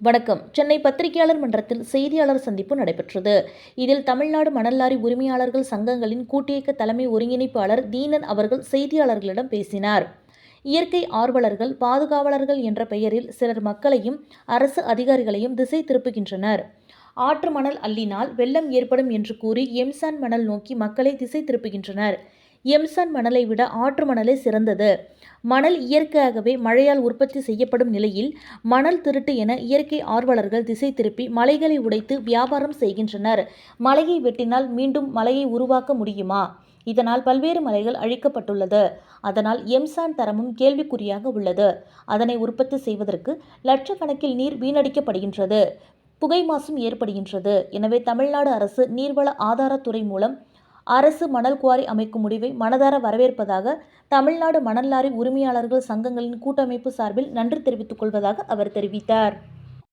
வணக்கம். சென்னை பத்திரிகையாளர் மன்றத்தில் செய்தியாளர் சந்திப்பு நடைபெற்றது. இதில் தமிழ்நாடு மணல் லாரி உரிமையாளர்கள் சங்கங்களின் கூட்டியக்க தலைமை ஒருங்கிணைப்பாளர் தீனன் அவர்கள் செய்தியாளர்களிடம் பேசினார். இயற்கை ஆர்வலர்கள் பாதுகாவலர்கள் என்ற பெயரில் சிலர் மக்களையும் அரசு அதிகாரிகளையும் திசை திருப்புகின்றனர். ஆற்று மணல் அள்ளினால் வெள்ளம் ஏற்படும் என்று கூறி எம்சான் மணல் நோக்கி மக்களை திசை திருப்புகின்றனர். எம்சான் மணலை விட ஆற்று மணலே சிறந்தது. மணல் இயற்கையாகவே மழையால் உற்பத்தி செய்யப்படும் நிலையில் மணல் திருட்டு என இயற்கை ஆர்வலர்கள் திசை திருப்பி மலைகளை உடைத்து வியாபாரம் செய்கின்றனர். மலையை வெட்டினால் மீண்டும் மலையை உருவாக்க முடியுமா? இதனால் பல்வேறு மலைகள் அழிக்கப்பட்டுள்ளது. அதனால் எம்சான் தரமும் கேள்விக்குறியாக உள்ளது. அதனை உற்பத்தி செய்வதற்கு லட்சக்கணக்கில் நீர் வீணடிக்கப்படுகின்றது. புகை மாசும் ஏற்படுகின்றது. எனவே தமிழ்நாடு அரசு நீர்வள ஆதாரத்துறை மூலம் அரசு மணல் குவாரி அமைக்கும் முடிவை மனதார வரவேற்பதாக தமிழ்நாடு மணல் லாரி உரிமையாளர்கள் சங்கங்களின் கூட்டமைப்பு சார்பில் நன்றி தெரிவித்துக் கொள்வதாக அவர் தெரிவித்தார்.